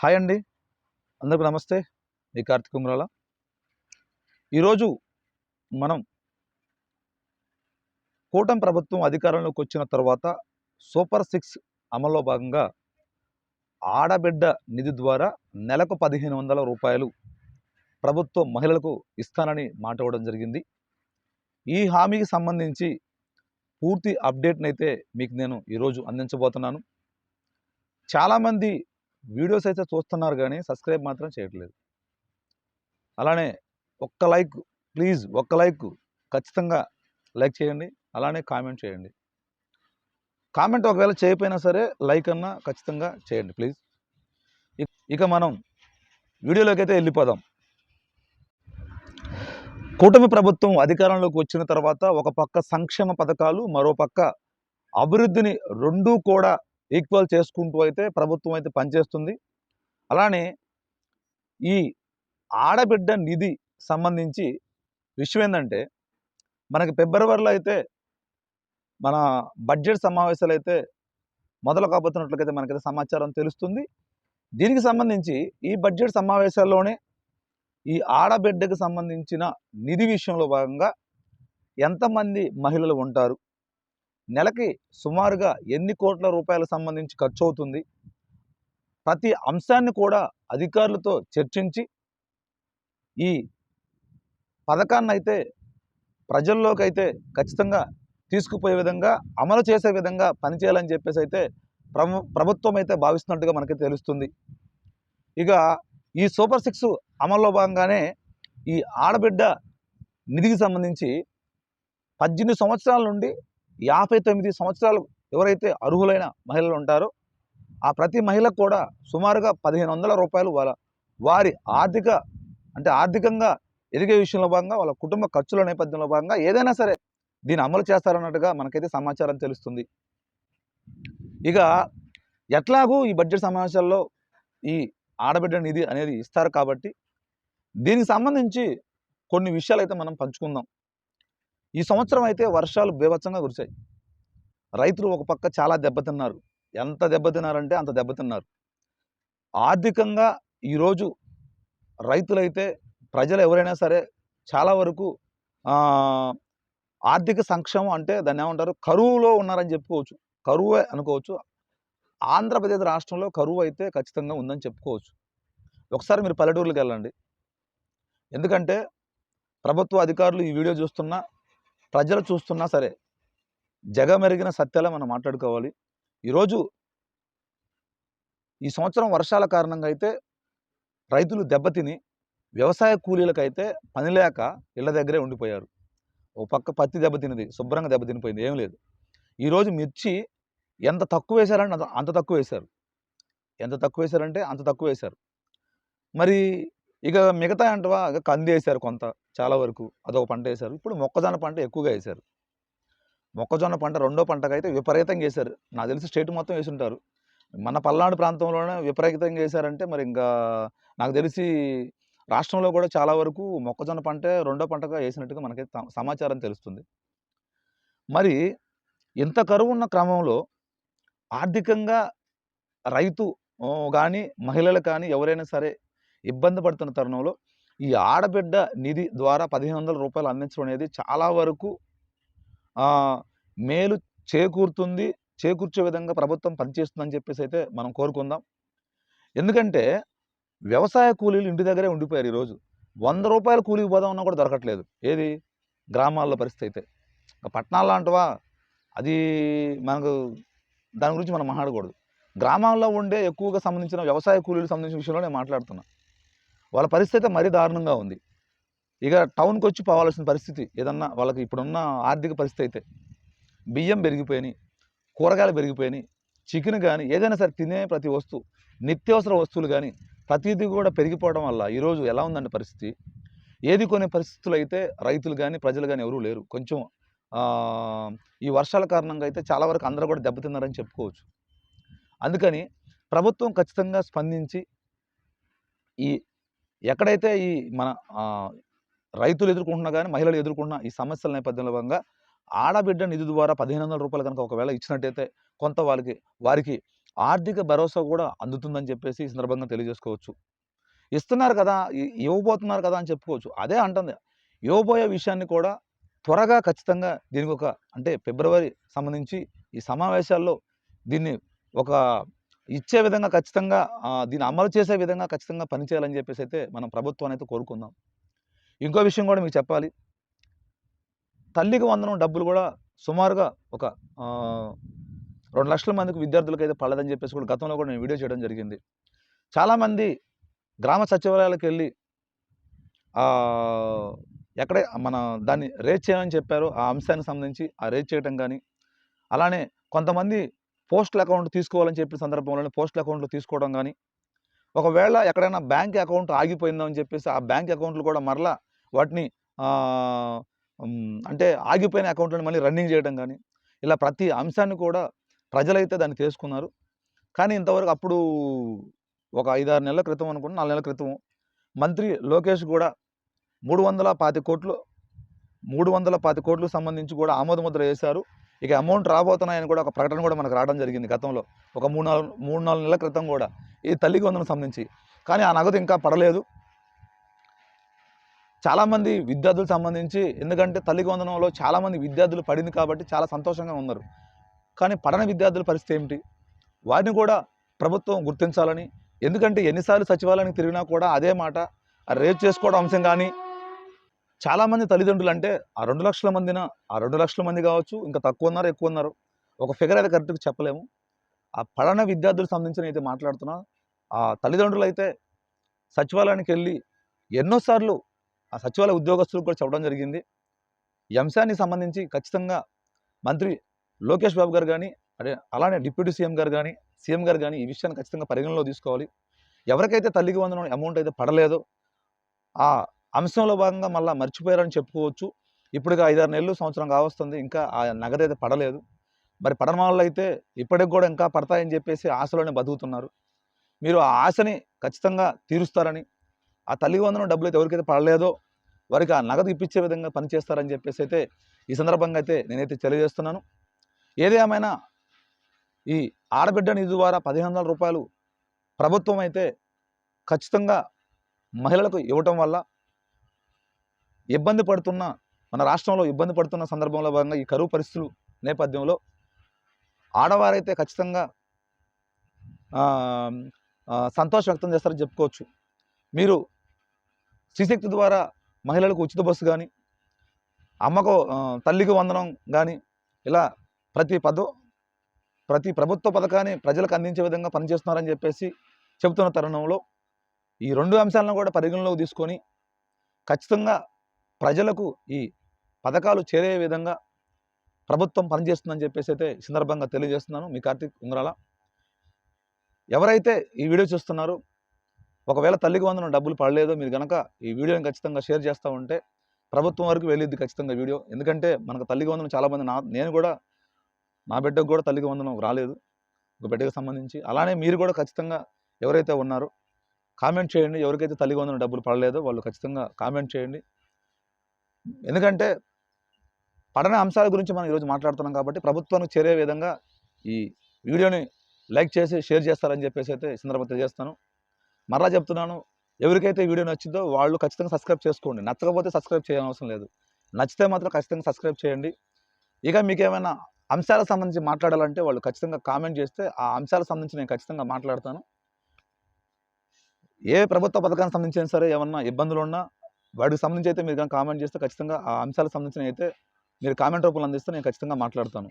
Hi అండి. అందరికీ నమస్తే. మీ కార్తిక్ కుమ్రాల ఈరోజు మనం కూటమి ప్రభుత్వం అధికారంలోకి వచ్చిన తర్వాత సూపర్ సిక్స్ అమల్లో భాగంగా ఆడబిడ్డ నిధి ద్వారా నెలకు పదిహేను వందల రూపాయలు ప్రభుత్వం మహిళలకు ఇస్తానని మాట ఇవ్వడం జరిగింది. ఈ హామీకి సంబంధించి పూర్తి అప్డేట్ని అయితే మీకు నేను ఈరోజు అందించబోతున్నాను. చాలామంది వీడియోస్ అయితే చూస్తున్నారు కానీ సబ్స్క్రైబ్ మాత్రం చేయట్లేదు. అలానే ఒక్క లైక్ ప్లీజ్ ఒక్క లైక్ ఖచ్చితంగా లైక్ చేయండి. అలానే కామెంట్ చేయండి. కామెంట్ ఒకవేళ చేయకపోయినా సరే లైక్ అన్నా ఖచ్చితంగా చేయండి ప్లీజ్. ఇక- ఇక మనం వీడియోలోకి అయితే వెళ్ళిపోదాం. కూటమి ప్రభుత్వం అధికారంలోకి వచ్చిన తర్వాత ఒక పక్క సంక్షేమ పథకాలు మరో పక్క అభివృద్ధిని రెండూ కూడా ఈక్వల్ చేసుకుంటూ అయితే ప్రభుత్వం అయితే పనిచేస్తుంది. అలానే ఈ ఆడబిడ్డ నిధి సంబంధించి విషయం ఏంటంటే మనకి ఫిబ్రవరిలో అయితే మన బడ్జెట్ సమావేశాలు అయితే మొదలు కాబోతున్నట్లయితే మనకైతే సమాచారం తెలుస్తుంది. దీనికి సంబంధించి ఈ బడ్జెట్ సమావేశాల్లోనే ఈ ఆడబిడ్డకు సంబంధించిన నిధి విషయంలో భాగంగా ఎంతమంది మహిళలు ఉంటారు? నెలకి సుమారుగా ఎన్ని కోట్ల రూపాయలకు సంబంధించి ఖర్చు అవుతుంది ప్రతి అంశాన్ని కూడా అధికారులతో చర్చించి ఈ పథకాన్ని అయితే ప్రజల్లోకి అయితే ఖచ్చితంగా తీసుకుపోయే విధంగా అమలు చేసే విధంగా పనిచేయాలని చెప్పేసి అయితే ప్రభుత్వం అయితే భావిస్తున్నట్టుగా మనకి తెలుస్తుంది. ఇక ఈ సూపర్ సిక్స్ అమల్లో భాగంగానే ఈ ఆడబిడ్డ నిధికి సంబంధించి పద్దెనిమిది సంవత్సరాల నుండి యాభై తొమ్మిది సంవత్సరాలు ఎవరైతే అర్హులైన మహిళలు ఉంటారో ఆ ప్రతి మహిళకు కూడా సుమారుగా పదిహేను వందల రూపాయలు వాళ్ళ వారి ఆర్థిక అంటే ఆర్థికంగా ఎదిగే విషయంలో భాగంగా వాళ్ళ కుటుంబ ఖర్చుల నేపథ్యంలో భాగంగా ఏదైనా సరే దీన్ని అమలు చేస్తారన్నట్టుగా మనకైతే సమాచారం తెలుస్తుంది. ఇక ఎట్లాగూ ఈ బడ్జెట్ సమావేశాల్లో ఈ ఆడబిడ్డ నిధి అనేది ఇస్తారు కాబట్టి దీనికి సంబంధించి కొన్ని విషయాలు అయితే మనం పంచుకుందాం. ఈ సంవత్సరం అయితే వర్షాలు బీభత్సంగా కురిశాయి. రైతులు ఒక పక్క చాలా దెబ్బతిన్నారు. ఎంత దెబ్బతిన్నారంటే అంత దెబ్బతిన్నారు. ఆర్థికంగా ఈరోజు రైతులైతే ప్రజలు ఎవరైనా సరే చాలా వరకు ఆర్థిక సంక్షేమం అంటే దాన్ని ఏమంటారు? కరువులో ఉన్నారని చెప్పుకోవచ్చు. కరువే అనుకోవచ్చు. ఆంధ్రప్రదేశ్ రాష్ట్రంలో కరువు అయితే ఖచ్చితంగా ఉందని చెప్పుకోవచ్చు. ఒకసారి మీరు పల్లెటూర్లకు వెళ్ళండి. ఎందుకంటే ప్రభుత్వ అధికారులు ఈ వీడియో చూస్తున్నా ప్రజలు చూస్తున్నా సరే జగమెరిగిన సత్యాలే మనం మాట్లాడుకోవాలి. ఈరోజు ఈ సంవత్సరం వర్షాల కారణంగా అయితే రైతులు దెబ్బతిని వ్యవసాయ కూలీలకైతే పని లేక ఇళ్ళ దగ్గరే ఉండిపోయారు. ఓ పక్క పత్తి దెబ్బతిన్నది శుభ్రంగా దెబ్బతినిపోయింది ఏం లేదు. ఈరోజు మిర్చి ఎంత తక్కువ వేశారంటే అంత అంత తక్కువ వేశారు. ఎంత తక్కువ వేశారంటే అంత తక్కువ వేశారు. మరి ఇక మిగతా అంటవా? ఇక కంది వేశారు కొంత చాలా వరకు అదొక పంట వేశారు ఇప్పుడు మొక్కజొన్న పంట ఎక్కువగా వేశారు మొక్కజొన్న పంట రెండో పంటకు అయితే విపరీతంగా వేశారు నాకు తెలిసి స్టేట్ మొత్తం వేసి ఉంటారు మన పల్నాడు ప్రాంతంలోనే విపరీతంగా వేశారంటే మరి ఇంకా నాకు తెలిసి రాష్ట్రంలో కూడా చాలా వరకు మొక్కజొన్న పంటే రెండో పంటగా వేసినట్టుగా మనకైతే సమాచారం తెలుస్తుంది. మరి ఇంత కరువు ఉన్న క్రమంలో ఆర్థికంగా రైతు కానీ మహిళలు కానీ ఎవరైనా సరే ఇబ్బంది పడుతున్న తరుణంలో ఈ ఆడబిడ్డ నిధి ద్వారా పదిహేను వందల రూపాయలు అందించడం అనేది చాలా వరకు మేలు చేకూరుతుంది చేకూర్చే విధంగా ప్రభుత్వం పనిచేస్తుందని చెప్పేసి అయితే మనం కోరుకుందాం. ఎందుకంటే వ్యవసాయ కూలీలు ఇంటి దగ్గరే ఉండిపోయారు ఈరోజు. వంద రూపాయలు పోదాం ఉన్నా కూడా దొరకట్లేదు. ఏది? గ్రామాల్లో పరిస్థితి అయితే. పట్టణాల్లో అంటవా అది మనకు దాని గురించి మనం మాట్లాడకూడదు. గ్రామాల్లో ఉండే ఎక్కువగా సంబంధించిన వ్యవసాయ కూలీలకు సంబంధించిన విషయంలో నేను మాట్లాడుతున్నా. వాళ్ళ పరిస్థితి మరీ దారుణంగా ఉంది. ఇక టౌన్కి వచ్చి పోవాల్సిన పరిస్థితి ఏదన్నా వాళ్ళకి ఇప్పుడున్న ఆర్థిక పరిస్థితి అయితే బియ్యం పెరిగిపోయినాయి కూరగాయలు పెరిగిపోయినాయి చికెన్ కానీ ఏదైనా సరే తినే ప్రతి వస్తువు నిత్యావసర వస్తువులు కానీ ప్రతిదీ కూడా పెరిగిపోవడం వల్ల ఈరోజు ఎలా ఉందండి పరిస్థితి? ఏది కొనే పరిస్థితులు అయితే రైతులు కానీ ప్రజలు కానీ ఎవరూ లేరు. కొంచెం ఈ వర్షాల కారణంగా అయితే చాలా వరకు అందరూ కూడా దెబ్బతిన్నారని చెప్పుకోవచ్చు. అందుకని ప్రభుత్వం ఖచ్చితంగా స్పందించి ఈ ఎక్కడైతే ఈ మన రైతులు ఎదుర్కొంటున్నా కానీ మహిళలు ఎదుర్కొంటున్న ఈ సమస్యల నేపథ్యంలో భాగంగా ఆడబిడ్డ నిధి ద్వారా పదిహేను వందల రూపాయలు కనుక ఒకవేళ ఇచ్చినట్టయితే కొంత వాళ్ళకి వారికి ఆర్థిక భరోసా కూడా అందుతుందని చెప్పేసి ఈ సందర్భంగా తెలియజేసుకోవచ్చు. ఇస్తున్నారు కదా ఇవ్వబోతున్నారు కదా అని చెప్పుకోవచ్చు. అదే అంటుంది. ఇవ్వబోయే విషయాన్ని కూడా త్వరగా ఖచ్చితంగా దీనికి ఒక అంటే ఫిబ్రవరి సంబంధించి ఈ సమావేశాల్లో దీన్ని ఒక ఇచ్చే విధంగా ఖచ్చితంగా దీన్ని అమలు చేసే విధంగా ఖచ్చితంగా పనిచేయాలని చెప్పేసి అయితే మనం ప్రభుత్వాన్ని అయితే కోరుకుందాం. ఇంకో విషయం కూడా మీకు చెప్పాలి. తల్లికి వందనం డబ్బులు కూడా సుమారుగా ఒక రెండు లక్షల మందికి విద్యార్థులకు అయితే పడలేదని చెప్పేసి కూడా గతంలో కూడా నేను వీడియో చేయడం జరిగింది. చాలామంది గ్రామ సచివాలయాలకు వెళ్ళి ఎక్కడే మన దాన్ని రేట్ చేయమని చెప్పారు. ఆ అంశానికి సంబంధించి ఆ రేట్ చేయడం కానీ అలానే కొంతమంది పోస్టల్ అకౌంట్ తీసుకోవాలని చెప్పిన సందర్భంలోనే పోస్టల్ అకౌంట్లో తీసుకోవడం కానీ ఒకవేళ ఎక్కడైనా బ్యాంక్ అకౌంట్ ఆగిపోయిందని చెప్పేసి ఆ బ్యాంక్ అకౌంట్లు కూడా మరలా వాటిని అంటే ఆగిపోయిన అకౌంట్లను మళ్ళీ రన్నింగ్ చేయడం కానీ ఇలా ప్రతి అంశాన్ని కూడా ప్రజలైతే దాన్ని తెలుసుకున్నారు కానీ ఇంతవరకు అప్పుడు ఒక ఐదారు నెలల క్రితం అనుకున్న నాలుగు నెలల క్రితం మంత్రి లోకేష్ కూడా మూడు వందల పాతి కోట్లు మూడు వందల పాతి కోట్లకు సంబంధించి కూడా ఆమోదముద్ర వేశారు. ఇక అమౌంట్ రాబోతున్నాయని కూడా ఒక ప్రకటన కూడా మనకు రావడం జరిగింది గతంలో. ఒక మూడు నాలుగు మూడు నాలుగు నెలల క్రితం కూడా. ఈ తల్లికి వందనం సంబంధించి. కానీ ఆ నగదు ఇంకా పడలేదు. చాలామంది విద్యార్థులకు సంబంధించి ఎందుకంటే తల్లికి వందనంలో చాలామంది విద్యార్థులు పడింది కాబట్టి చాలా సంతోషంగా ఉన్నారు. కానీ పడని విద్యార్థుల పరిస్థితి ఏమిటి? వారిని కూడా ప్రభుత్వం గుర్తించాలని ఎందుకంటే ఎన్నిసార్లు సచివాలయానికి తిరిగినా కూడా అదే మాట రేపు చేసుకోవడం అంశం కానీ చాలామంది తల్లిదండ్రులు అంటే ఆ రెండు లక్షల మందిన? ఆ రెండు లక్షల మంది కావచ్చు ఇంకా తక్కువ ఉన్నారు ఎక్కువ ఉన్నారు ఒక ఫిగర్ అయితే కరెక్ట్గా చెప్పలేము. ఆ పడన విద్యార్థులకు సంబంధించిన అయితే మాట్లాడుతున్నా ఆ తల్లిదండ్రులు అయితే సచివాలయానికి వెళ్ళి ఎన్నోసార్లు ఆ సచివాలయ ఉద్యోగస్తులకు కూడా చెప్పడం జరిగింది. ఈ అంశానికి సంబంధించి ఖచ్చితంగా మంత్రి లోకేష్ బాబు గారు కానీ అదే అలానే డిప్యూటీ సీఎం గారు కానీ సీఎం గారు కానీ ఈ విషయాన్ని ఖచ్చితంగా పరిగణలో తీసుకోవాలి. ఎవరికైతే తల్లికి వందన అమౌంట్ అయితే పడలేదో ఆ అంశంలో భాగంగా మళ్ళీ మర్చిపోయారని చెప్పుకోవచ్చు. ఇప్పటికి ఐదారు నెలలు సంవత్సరం కావస్తుంది. ఇంకా ఆ నగదు అయితే పడలేదు. మరి పడని వాళ్ళు అయితే ఇప్పటికి కూడా ఇంకా పడతాయని చెప్పేసి ఆశలోనే బతుకుతున్నారు. మీరు ఆ ఆశని ఖచ్చితంగా తీరుస్తారని ఆ తల్లి వందనం డబ్బులు అయితే ఎవరికైతే పడలేదో వారికి ఆ నగదు ఇప్పించే విధంగా పనిచేస్తారని చెప్పేసి అయితే ఈ సందర్భంగా అయితే నేనైతే తెలియజేస్తున్నాను. ఏది ఏమైనా ఈ ఆడబిడ్డ నిధి ద్వారా పదిహేను వందల రూపాయలు ప్రభుత్వం అయితే ఖచ్చితంగా మహిళలకు ఇవ్వటం వల్ల ఇబ్బంది పడుతున్న మన రాష్ట్రంలో ఇబ్బంది పడుతున్న సందర్భంలో భాగంగా ఈ కరువు పరిస్థితులు నేపథ్యంలో ఆడవారైతే ఖచ్చితంగా సంతోష సంతోషం వ్యక్తం చేస్తారని చెప్పుకోవచ్చు. మీరు శ్రీశక్తి ద్వారా మహిళలకు ఉచిత బస్సు కానీ అమ్మకు తల్లికి వందనం కానీ ఇలా ప్రతి పద ప్రతి ప్రభుత్వ పథకాన్ని ప్రజలకు అందించే విధంగా పనిచేస్తున్నారని చెప్పేసి చెబుతున్న తరుణంలో ఈ రెండు అంశాలను కూడా పరిగణలోకి తీసుకొని ఖచ్చితంగా ప్రజలకు ఈ పథకాలు చేరే విధంగా ప్రభుత్వం పనిచేస్తుందని చెప్పేసి అయితే సందర్భంగా తెలియజేస్తున్నాను. మీ కార్తీక్ ఉంగరాల. ఎవరైతే ఈ వీడియో చూస్తున్నారో ఒకవేళ తల్లికి వందన డబ్బులు పడలేదో మీరు కనుక ఈ వీడియోని ఖచ్చితంగా షేర్ చేస్తూ ఉంటే ప్రభుత్వం వరకు వెళ్ళిద్ది ఖచ్చితంగా వీడియో. ఎందుకంటే మనకు తల్లికి వందనం చాలామంది నా నేను కూడా నా బిడ్డకు కూడా తల్లికి వందనం రాలేదు. ఒక బిడ్డకు సంబంధించి. అలానే మీరు కూడా ఖచ్చితంగా ఎవరైతే ఉన్నారో కామెంట్ చేయండి. ఎవరికైతే తల్లికి వందన డబ్బులు పడలేదో వాళ్ళు ఖచ్చితంగా కామెంట్ చేయండి. ఎందుకంటే పడని అంశాల గురించి మనం ఈరోజు మాట్లాడుతున్నాం కాబట్టి ప్రభుత్వానికి చేరే విధంగా ఈ వీడియోని లైక్ చేసి షేర్ చేస్తారని చెప్పేసి అయితే సందర్భం తెలియజేస్తాను. మరలా చెప్తున్నాను ఎవరికైతే వీడియో నచ్చిందో వాళ్ళు ఖచ్చితంగా సబ్స్క్రైబ్ చేసుకోండి. నచ్చకపోతే సబ్స్క్రైబ్ చేయడం అవసరం లేదు. నచ్చితే మాత్రం ఖచ్చితంగా సబ్స్క్రైబ్ చేయండి. ఇక మీకు ఏమైనా అంశాలకు సంబంధించి మాట్లాడాలంటే వాళ్ళు ఖచ్చితంగా కామెంట్ చేస్తే ఆ అంశాలకు సంబంధించి నేను ఖచ్చితంగా మాట్లాడతాను. ఏ ప్రభుత్వ పథకానికి సంబంధించిన సరే ఏమన్నా ఇబ్బందులు ఉన్నా వాడికి సంబంధించి అయితే మీరు కానీ కామెంట్ చేస్తే ఖచ్చితంగా ఆ అంశాలకు సంబంధించిన అయితే మీరు కామెంట్ రూపంలో అందిస్తే నేను ఖచ్చితంగా మాట్లాడతాను.